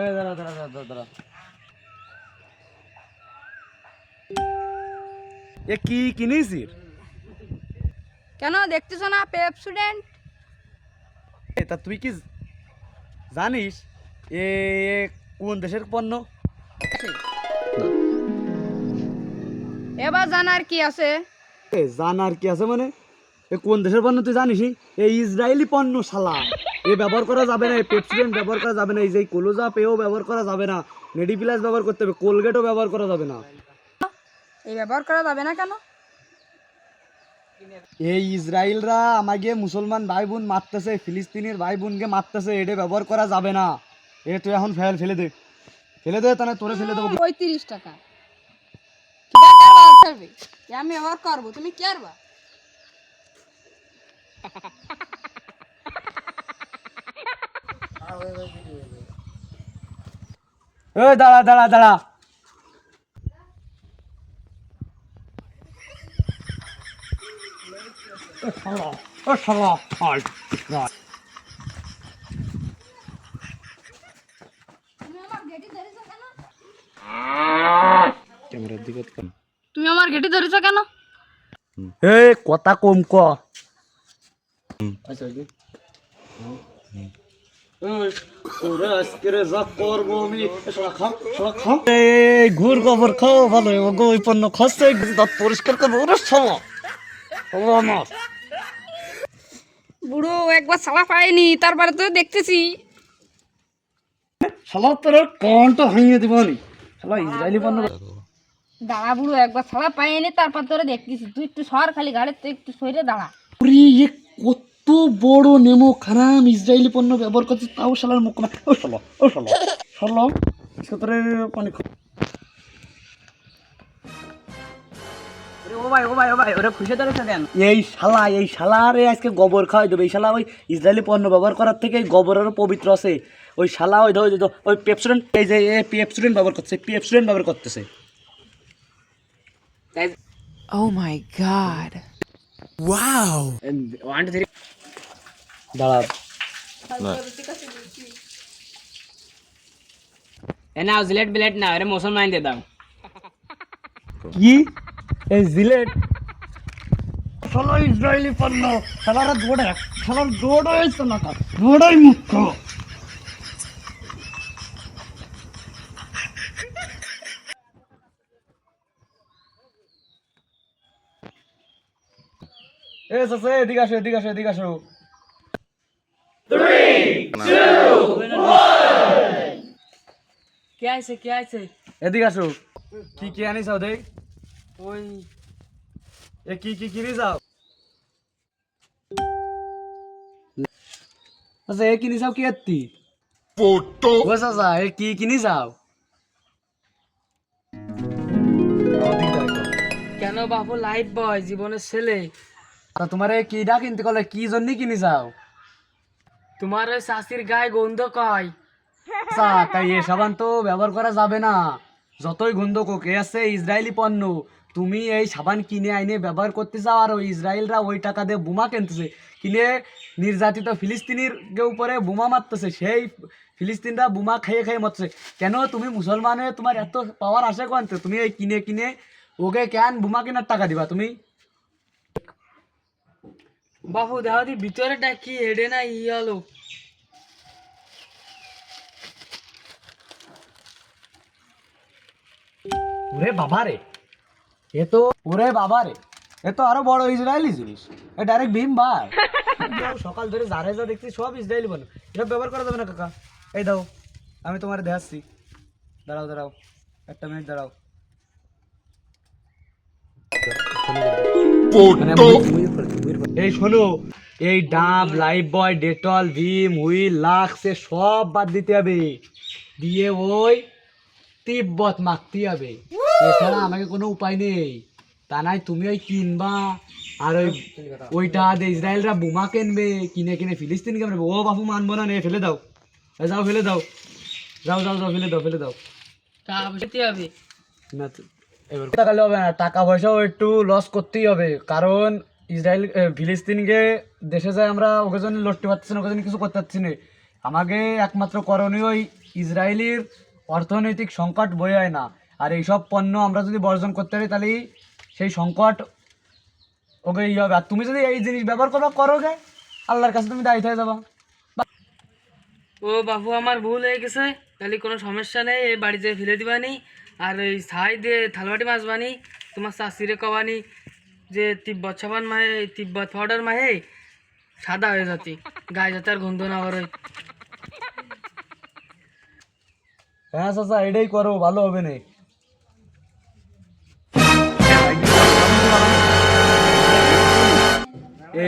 এই দাঁড়া দাঁড়া দাঁড়া দাঁড়া, এ কি কিনেছিস? কেন দেখতেছো না পেপ স্টুডেন্ট তা তুই কি জানিস এ কোন দেশের পণ্য? এবার জানার কি আছে? এ জানার কি আছে মানে? কোন দেশের পণ্য তুই জানিস এই ইসরায়েলি পণ্য শালা। এ ব্যবহার করা যাবে না এই পেপসিডেন্ট ব্যবহার করা যাবে না এই যে কোলোজা পেও ব্যবহার করা যাবে না মেডি প্লাস ব্যবহার করতে হবে কোলগেটও ব্যবহার করা যাবে না। এই ব্যবহার করা যাবে না কেন? এই ইসরায়েলরা আমাকে মুসলমান ভাই বোন মারতেছে ফিলিস্তিনের ভাই বোনকে মারতেছে এটা ব্যবহার করা যাবে না। এ তুই এখন ফেল ফেলে দে। ফেলে দে তাহলে তোরে ফেলে দেবো। পঁয়ত্রিশ টাকা। আমি ব্যবহার করব তুমি কি করবা? দাঁড়া দাঁড়া দাঁড়া। ও শালা। তুমি আমার ঘেটি ধরেছো কেন? এ কথা কম ক। ঘুর গোবর খাও ভালো ওই পণ্য খসে দাঁত পরিষ্কার করব ওরে শালা আমার। বুড়ো একবার সালা পায়নি তারপরে তো দেখতেছি। শালা তোর কনটা ভাঙিয়ে দিবনি শালা ইসরায়েলি পণ্য দাঁড়া বুড়ো একবার সালা পায়নি তারপর তোরে দেখতেছি। তুই একটু সর খালি গাড়ির তো একটু সরে দাঁড়া। ওরে এ কত বড় নেমো খারাপ ইসরায়েলি পণ্য ব্যবহার করছে তাও শালার মুখ না। ও শালা ও শালা শালা। তোরে পানি খা ও ভাই ও ভাই ও ভাই ওরা খুশি ধরেছে কেন এই শালা এই শালারে আজকে গোবর খাওয়াই দেবে। এই শালা ওই ইসরায়েলি পণ্য ব্যবহার করার থেকে এই গোবরেরও পবিত্র আছে। ওই শালা ওই ধর ওই পেপসুডেন্ট এই যে পেপসুডেন্ট ব্যবহার করছে পেপসুডেন্ট ব্যবহার করতেছে। Oh my god. One two three দাঁড়া। এ নাও জিলেট বিলেট না আরে মুসলমান দিয়ে দাও। কি? এই জিলেট? শালা ইসরায়েলি পণ্য শালারা দৌড়ে শালার দৌড় হয়েছে না দৌড়াই মুখ্য এ সসে এদিকে আসো এদিকে আসো এদিকে আসো। কে কে আছে? এদিকে আসো। কি কি আনিস দেখ। ওই এ কি কি কিনে যাও আচ্ছা এ কিনে যাও কি এত্তি এ কি কিনে যাও কেন বাপু লাইফ বয় জীবনের ছেলে। তা তোমার এ কিডা কিনতে কলে কি জন্য কিনে যাও তোমার ওই শাশির গায়ে গন্ধ কয়? আচ্ছা তাই এ সাবান তো ব্যবহার করা যাবে না। যতই গন্ধ কোক আছে ইসরায়েলি পণ্য। তুমি এই সাবান কিনে আইনে ব্যবহার করতে চাও আর ওই ইসরায়েলরা ওই টাকা দিয়ে বোমা কিনতেছে। কিনে নির্যাতিত ফিলিস্তিনির উপরে বোমা মারতেছে। সেই ফিলিস্তিনরা বোমা খেয়ে খেয়ে মরছে কেন তুমি মুসলমান হয়ে তোমার এত পাওয়ার আসে কোন তুমি এই কিনে কিনে ওকে কেন বোমা কেনার টাকা দিবা? তুমি বাপু দেখো দি ভিতরেটা কি হেডে না ই হলো ওরে বাবা রে। এ তো ওরে বাবা রে। এ তো আরও বড় ইসরায়েলি জিনিস। এ ডাইরেক্ট ভীম ভাই। সকাল ধরে যারে যা দেখছি সব ইসরায়েলি বানো এটা ব্যবহার করা যাবে না কাকা। এই দাও আমি তোমার দেখাচ্ছি। দাঁড়াও দাঁড়াও। একটা মিনিট দাঁড়াও। এই শোনো এই ডাব Lifebuoy Dettol Vim Wheel Lux এ সব বাদ দিতে হবে। দিয়ে ওই তিব্বত মাখতে হবে। এছাড়া আমাকে কোনো উপায় নেই। তা নাই তুমি ওই কিনবা। আর ওই ওইটা ইসরায়েলরা বোমা কিনবে কিনে কিনে ফিলিস্তিন কিনবে ও বাপু মানবো না নে ফেলে দাও। যাও ফেলে দাও। যাও যাও যাও ফেলে দাও ফেলে দাও। হবে। না তো- হবে না টাকা পয়সাও একটু লস করতেই হবে। কারণ ইসরায়েল ফিলিস্তিনকে দেশে যায় আমরা ওকে জন্য লড়তে পারতেছি না, ওকে জন্য কিছু করতে পারছি না। আমাকে একমাত্র করণীয় ইসরায়েলির অর্থনৈতিক সংকট বয়ে হয় না। আর এইসব পণ্য আমরা যদি বর্জন করতে পারি তাহলে সেই সংকট ওকে ই হবে। আর তুমি যদি এই জিনিস ব্যবহার করবা, করো গে আল্লাহর কাছে তুমি দায়িত্ব হয়ে যাবা। ও বাবু, আমার ভুল হয়ে গেছে। তাহলে কোনো সমস্যা নেই, এই বাড়িতে ফেলে দিবানি। আর ওই দিয়ে থালবাটি মাছ বানি তোমার চাষিরে কবানি যে তিব্বত সাবান মাহে তিব্বত পাউডার মাহে সাদা হয়ে যাতি গায়ে যাতে আর গন্ধ না করে হ্যাঁ চাচা, এটাই করো ভালো হবে না।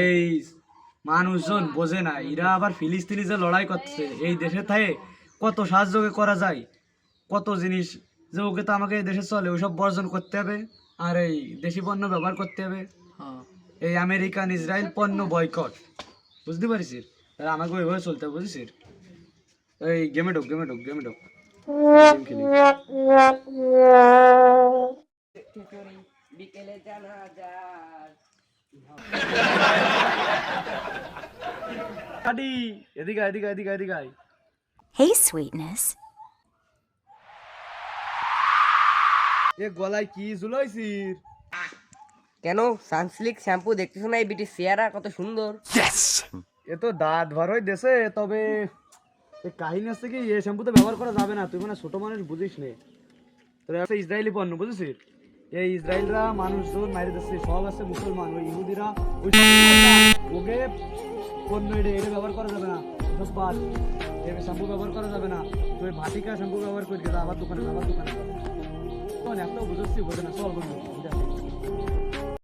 এই মানুষজন বোঝে না, এরা আবার ফিলিস্তিনি যে লড়াই করছে এই দেশে থাকে কত সাহায্য করা যায়, কত জিনিস যে ওকে তো আমাকে দেশে চলে ওইসব বর্জন করতে হবে আর এই দেশি পণ্য ব্যবহার করতে হবে। এই আমেরিকান ইসরায়েল পণ্য বয়কট বুঝতে পারিস তাহলে আমাকে ওইভাবে চলতে হবে বুঝিস এই গেমে ঢোক গেমে ঢোক গেমে ঢোক। Hey, sweetness. এ গলায় কি ঝুলাইছিস? কেন? সানসিল্ক শ্যাম্পু দেখতেছো না এই বিটি চেহারা কত সুন্দর? এ তো দাঁত ভরই দেশে তবে এ কাহিনী আছে কি এই শ্যাম্পু তো ব্যবহার করা যাবে না। তুই মানে ছোট মানুষ বুঝিস নে। তোর একটা ইসরায়েলি পণ্য বুঝিস এই ইসরায়েলরা মানুষজন মারি দিচ্ছে সব আছে মুসলমান ওই ইহুদিরা ওই ওকে পণ্য এটা এটা ব্যবহার করা যাবে না। সব বাদ এই শ্যাম্পু ব্যবহার করা যাবে না। তুই ভাটিকা শ্যাম্পু ব্যবহার করি আবার দোকানে আবার দোকানে। যা। তখন একটাও বুঝছি বোঝে না চল বন্ধু